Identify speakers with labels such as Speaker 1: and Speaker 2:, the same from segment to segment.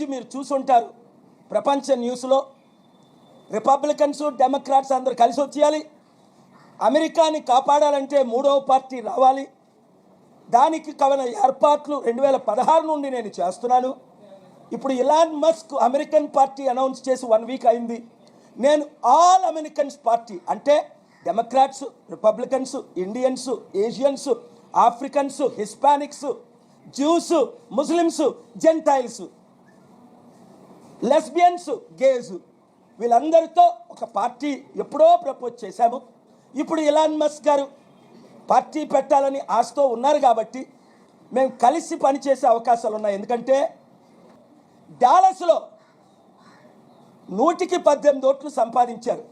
Speaker 1: ఈరోజు మీరు చూసుంటారు. ప్రపంచ న్యూస్లో రిపబ్లికన్స్ డెమోక్రాట్స్ అందరు కలిసి వచ్చేయాలి. అమెరికాని కాపాడాలంటే మూడవ పార్టీ రావాలి. దానికి కవన ఏర్పాట్లు రెండు వేల పదహారు నుండి నేను చేస్తున్నాను. ఇప్పుడు Elon Musk American party announce చేసి వన్ వీక్ అయింది. నేను ఆల్ అమెరికన్స్ పార్టీ అంటే Democrats Republicans Indians Asians Africans Hispanics Jews Muslims gentiles lesbians gays వీళ్ళందరితో ఒక పార్టీ ఎప్పుడో ప్రపోజ్ చేశాము. ఇప్పుడు ఇలాన్ మస్క్ గారు పార్టీ పెట్టాలని ఆశతో ఉన్నారు కాబట్టి మేము కలిసి పనిచేసే అవకాశాలు ఉన్నాయి. ఎందుకంటే డాలస్లో నూటికి పద్దెనిమిది ఓట్లు సంపాదించారు.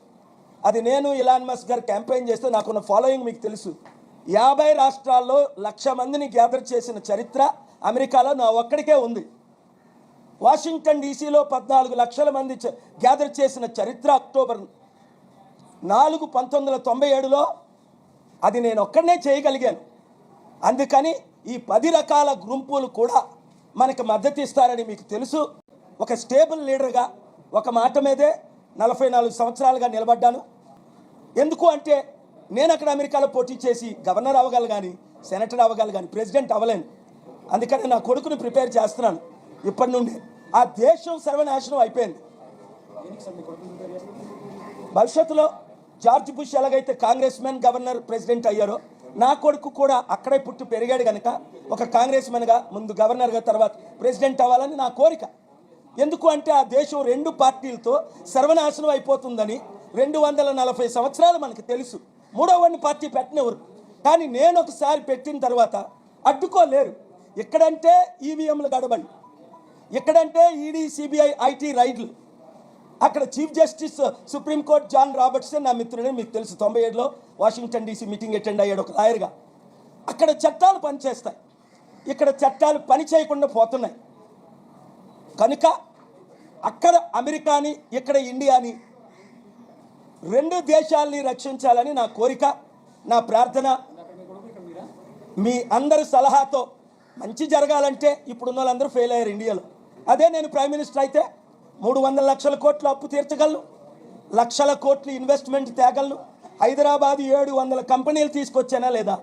Speaker 1: అది నేను ఇలాన్ మస్క్ గారు క్యాంపెయిన్ చేస్తే నాకున్న ఫాలోయింగ్ మీకు తెలుసు. యాభై రాష్ట్రాల్లో లక్ష మందిని గ్యాదర్ చేసిన చరిత్ర అమెరికాలో నా ఒక్కడికే ఉంది. వాషింగ్టన్ డీసీలో పద్నాలుగు లక్షల మంది గ్యాదర్ చేసిన చరిత్ర అక్టోబర్ నాలుగు పంతొమ్మిది వందల తొంభై ఏడులో అది నేను ఒక్కడనే చేయగలిగాను. అందుకని ఈ పది రకాల గుంపులు కూడా మనకు మద్దతు ఇస్తారని మీకు తెలుసు. ఒక స్టేబుల్ లీడర్గా ఒక మాట మీదే నలభై నాలుగు సంవత్సరాలుగా నిలబడ్డాను. ఎందుకు అంటే నేను అక్కడ అమెరికాలో పోటీ చేసి గవర్నర్ అవ్వగలను కానీ సెనేటర్ అవ్వగలను కానీ ప్రెసిడెంట్ అవ్వలేను. అందుకని నా కొడుకుని ప్రిపేర్ చేస్తున్నాను. ఇప్పటి నుండి ఆ దేశం సర్వనాశనం అయిపోయింది. భవిష్యత్తులో జార్జ్ బుష్ ఎలాగైతే కాంగ్రెస్ మ్యాన్ గవర్నర్ ప్రెసిడెంట్ అయ్యారో నా కొడుకు కూడా అక్కడే పుట్టి పెరిగాడు కనుక ఒక కాంగ్రెస్ మ్యాన్గా ముందు గవర్నర్గా తర్వాత ప్రెసిడెంట్ అవ్వాలని నా కోరిక. ఎందుకు అంటే ఆ దేశం రెండు పార్టీలతో సర్వనాశనం అయిపోతుందని రెండు వందల నలభై సంవత్సరాలు మనకు తెలుసు. మూడో వాడిని పార్టీ పెట్టినవరు కానీ నేను ఒకసారి పెట్టిన తర్వాత అడ్డుకోలేరు. ఎక్కడంటే ఈవీఎంలు గడబడి ఎక్కడంటే ఈడీ సిబిఐ ఐటీ రైడ్లు. అక్కడ chief justice supreme court John Robertson నా మిత్రుడని మీకు తెలుసు తొంభై ఏడులో వాషింగ్టన్ డీసీ మీటింగ్ అటెండ్ అయ్యాడు ఒక లాయర్గా. అక్కడ చట్టాలు పనిచేస్తాయి. ఇక్కడ చట్టాలు పని చేయకుండా పోతున్నాయి. కనుక అక్కడ అమెరికాని ఇక్కడ ఇండియాని రెండు దేశాల్ని రక్షించాలని నా కోరిక నా ప్రార్థన. మీ అందరి సలహాతో మంచి జరగాలంటే ఇప్పుడున్న వాళ్ళందరూ ఫెయిల్ అయ్యారు ఇండియాలో. అదే నేను ప్రైమ్ మినిస్టర్ అయితే మూడు వందల లక్షల కోట్లు అప్పు తీర్చగలను లక్షల కోట్లు ఇన్వెస్ట్మెంట్ తేగలను హైదరాబాద్ ఏడు వందల కంపెనీలు తీసుకొచ్చానా లేదా?